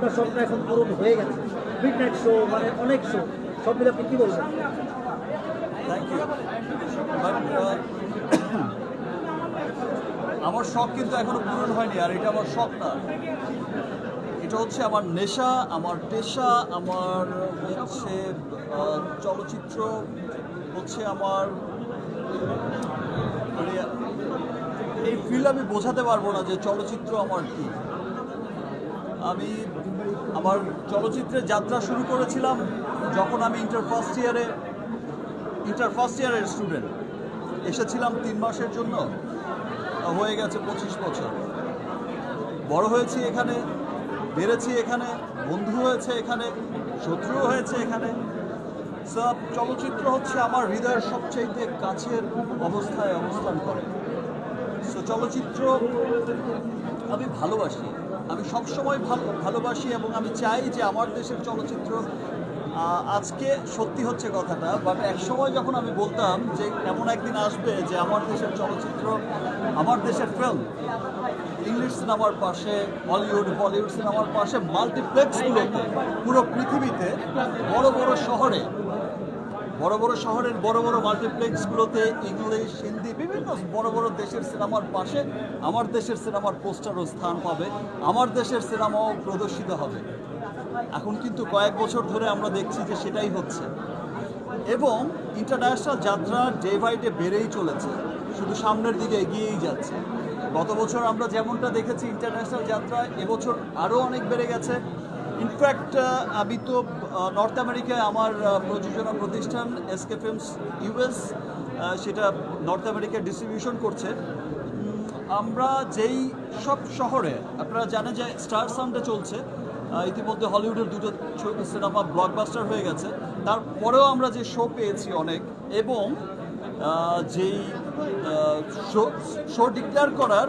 আপনার স্বপ্ন এখন পূরণ হয়ে গেছে। মিড নাইট শো মানে অনেক শো সব মিলে আপনি কি বাট uh, আমার শখ কিন্তু এখনও পূরণ হয়নি আর এটা আমার শখ না। এটা হচ্ছে আমার নেশা আমার পেশা আমার হচ্ছে চলচ্চিত্র হচ্ছে আমার মানে এই ফিল্ড আমি বোঝাতে পারব না যে চলচ্চিত্র আমার কি। আমি আমার চলচ্চিত্রের যাত্রা শুরু করেছিলাম যখন আমি ইন্টার ফার্স্ট ইয়ারে ইন্টার ফার্স্ট ইয়ারের স্টুডেন্ট এসেছিলাম তিন মাসের জন্য। হয়ে গেছে পঁচিশ বছর। বড় হয়েছি এখানে, বেড়েছি এখানে, বন্ধু হয়েছে এখানে, শত্রুও হয়েছে এখানে। সব চলচ্চিত্র হচ্ছে আমার হৃদয়ের সবচেয়ে কাছের অবস্থায় অবস্থান করে। সো চলচ্চিত্র আমি ভালোবাসি। আমি সবসময় ভালো, ভালোবাসি এবং আমি চাই যে আমার দেশের চলচ্চিত্র আজকে সত্যি হচ্ছে কথাটা বাট এক সময় যখন আমি বলতাম যে এমন একদিন আসবে যে আমার দেশের চলচ্চিত্র, আমার দেশের ফিল্ম ইংলিশ সিনেমার পাশে হলিউড বলিউড সিনেমার পাশে মাল্টিপ্লেক্সগুলোতে পুরো পৃথিবীতে, বড় বড় শহরে বড় বড় শহরের বড় বড় মাল্টিপ্লেক্সগুলোতে ইংলিশ, হিন্দি, বিভিন্ন বড় বড় দেশের সিনেমার পাশে আমার দেশের সিনেমার পোস্টারও স্থান পাবে, আমার দেশের সিনেমাও প্রদর্শিত হবে। এখন কিন্তু কয়েক বছর ধরে আমরা দেখছি যে সেটাই হচ্ছে। এবং ইন্টারন্যাশনাল যাত্রা ডে বাই ডে বেড়েই চলেছে, শুধু সামনের দিকে এগিয়েই যাচ্ছে। গত বছর আমরা যেমনটা দেখেছি, ইন্টারন্যাশনাল যাত্রা, এবছর আরও অনেক বেড়ে গেছে। ইনফ্যাক্ট আমি তো নর্থ আমেরিকায় আমার প্রযোজনা প্রতিষ্ঠান এসকে ফিল্মস ইউএস সেটা নর্থ আমেরিকায় ডিস্ট্রিবিউশন করছে। আমরা যেই সব শহরে, আপনারা জানেন যে স্টার সানডে চলছে ইতিমধ্যে হলিউডের দুটো সিনেমা ব্লকবাস্টার হয়ে গেছে। তারপরেও আমরা যে শো পেয়েছি অনেক, এবং যেই শো শো ডিক্লেয়ার করার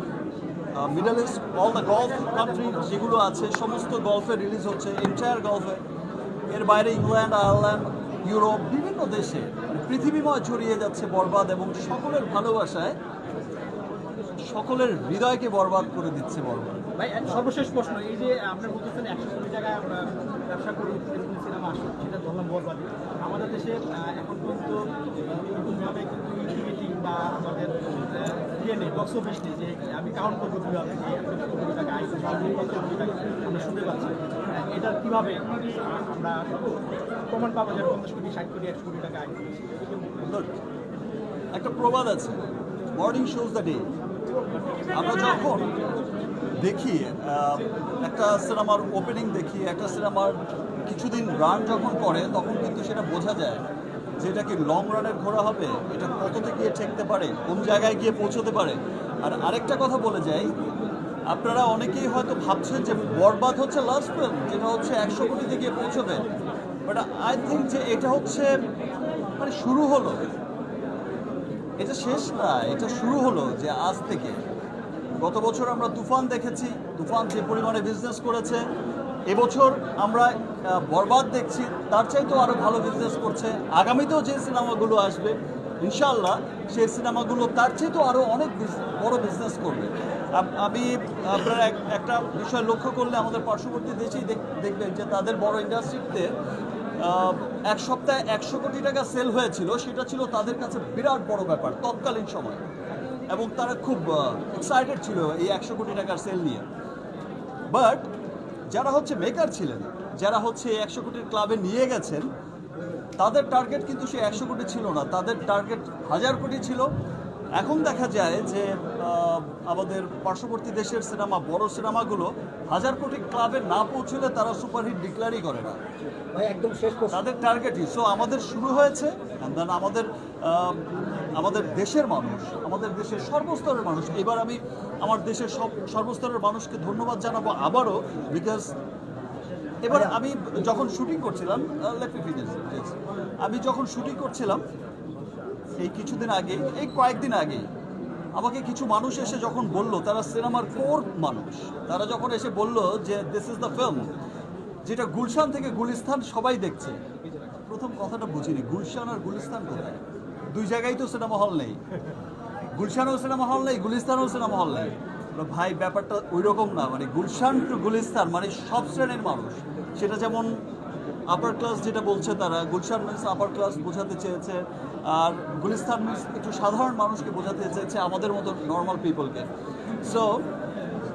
Middle east all the gulf country যেগুলো আছে, সমস্ত গলফে রিলিজ হচ্ছে এন্টায়ার গলফে এর বাইরে ইংল্যান্ড আয়ারল্যান্ড ইউরোপ বিভিন্ন দেশে মানে পৃথিবীময় ছড়িয়ে যাচ্ছে বরবাদ এবং সকলের ভালোবাসায়, সকলের হৃদয়কে বরবাদ করে দিচ্ছে বরবাদ। ভাই সর্বশেষ প্রশ্ন, এই যে আপনার বলতেছেন একশো কোটি আমরা ব্যবসা করি সিনেমা সেটা ধরলাম আমাদের দেশে এখন পর্যন্ত কিন্তু বা আমাদের ইয়ে নেই বক্স অফিস নেই, যে আমি কাউন্ট করব কীভাবে, যে কোটি টাকা আইসি আমরা শুনতে পাচ্ছি। এটা কীভাবে আমরা প্রমাণ পাবো যে পঞ্চাশ কোটি, ষাট কোটি, একশো কোটি টাকা আইসি একটা প্রবাদ আছে। মর্নিং শোজ দ্য ডে আমরা যখন দেখি একটা সিনেমার ওপেনিং দেখি, একটা সিনেমার কিছুদিন রান যখন করে, তখন কিন্তু সেটা বোঝা যায়। যে এটা কি লং রানের ঘোরা হবে, এটা কততে গিয়ে ঠেকতে পারে, কোন জায়গায় গিয়ে পৌঁছতে পারে? আর আরেকটা কথা বলে যাই, আপনারা অনেকেই হয়তো ভাবছেন যে বরবাদ হচ্ছে লাস্ট ফিল্ম যেটা হচ্ছে একশো কোটিতে গিয়ে পৌঁছবে। বাট আই থিঙ্ক যে এটা হচ্ছে মানে শুরু হলো। এটা শেষ না, এটা শুরু হলো যে আজ থেকে। গত বছর আমরা তুফান দেখেছি, তুফান যে পরিমাণে বিজনেস করেছে এবছর আমরা বরবাদ দেখছি, তার চাইতেও আরও ভালো বিজনেস করছে। আগামীতেও যে সিনেমাগুলো আসবে ইনশাল্লাহ সেই সিনেমাগুলো তার চাইতেও আরও অনেক বড় বিজনেস করবে। আমি, আপনারা এক- একটা বিষয় লক্ষ্য করলে আমাদের পার্শ্ববর্তী দেশেই দেখ- দেখবেন যে তাদের বড় ইন্ডাস্ট্রিতে এক সপ্তাহে একশো কোটি টাকা সেল হয়েছিল, সেটা ছিল তাদের কাছে বিরাট বড় ব্যাপার, তৎকালীন সময়। এবং তারা খুব এক্সাইটেড ছিল এই একশো কোটি টাকার সেল নিয়ে। বাট যারা হচ্ছে মেকার ছিলেন, যারা হচ্ছে একশো কোটির ক্লাবে নিয়ে গেছেন, তাদের টার্গেট কিন্তু সে একশো কোটি ছিল না। তাদের টার্গেট হাজার কোটি ছিল। এখন দেখা যায় যে আমাদের পার্শ্ববর্তী দেশের সিনেমা বড় সিনেমাগুলো হাজার কোটি ক্লাবে না পৌঁছলে তারা সুপারহিট ডিক্লারই করে না। একদম শেষ তাদের টার্গেটই সো আমাদের শুরু হয়েছে আমাদের আমাদের দেশের মানুষ আমাদের দেশের সর্বস্তরের মানুষ। এবার আমি আমার দেশের সব সর্বস্তরের মানুষকে ধন্যবাদ জানাব আবারও বিকজ এবার আমি যখন শুটিং করছিলাম আমি যখন শুটিং করছিলাম এই কিছুদিন আগে এই কয়েকদিন আগে আমাকে কিছু মানুষ এসে যখন বলল, তারা সিনেমার কোর মানুষ। তারা যখন এসে বলল যে দিস ইজ দ্য ফিল্ম যেটা গুলশান থেকে গুলিস্তান সবাই দেখছে। প্রথম কথাটা বুঝিনি, গুলশান আর গুলিস্তান কোথায়? দুই জায়গায় তো সিনেমা হল নেই। গুলশানেও সিনেমা হল নেই, গুলিস্তানেও সিনেমা হল নেই। ভাই, ব্যাপারটা ওই রকম না মানে গুলশান টু গুলিস্তান মানে সব শ্রেণির মানুষ। সেটা যেমন আপার ক্লাস যেটা বলছে তারা, গুলশান মিন্স আপার ক্লাস বোঝাতে চেয়েছে। আর গুলিস্তান একটু সাধারণ মানুষকে বোঝাতে চেয়েছে আমাদের মতো নর্মাল পিপলকে সো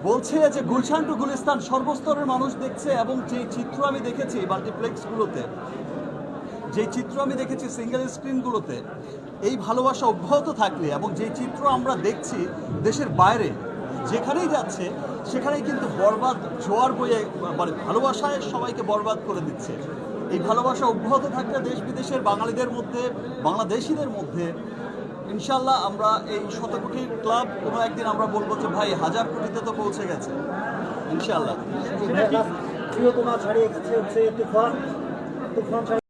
বলছে যে গুলশান টু গুলিস্তান সর্বস্তরের মানুষ দেখছে এবং যে চিত্র আমি দেখেছি মাল্টিপ্লেক্সগুলোতে, যে চিত্র আমি দেখেছি সিঙ্গেল স্ক্রিনগুলোতে এই ভালোবাসা অব্যাহত থাকলে এবং যে চিত্র আমরা দেখছি দেশের বাইরে, যেখানেই যাচ্ছে, সেখানেই কিন্তু বরবাদ, জোয়ার বয়ে মানে ভালোবাসায় সবাইকে বরবাদ করে দিচ্ছে। এই ভালোবাসা অব্যাহত থাকলে দেশ বিদেশের বাঙালিদের মধ্যে, বাংলাদেশিদের মধ্যে ইনশাল্লাহ আমরা এই শত কোটি ক্লাব কোনো একদিন আমরা বলব যে, ভাই, হাজার কোটিতে তো পৌঁছে গেছে। ইনশাল্লাহ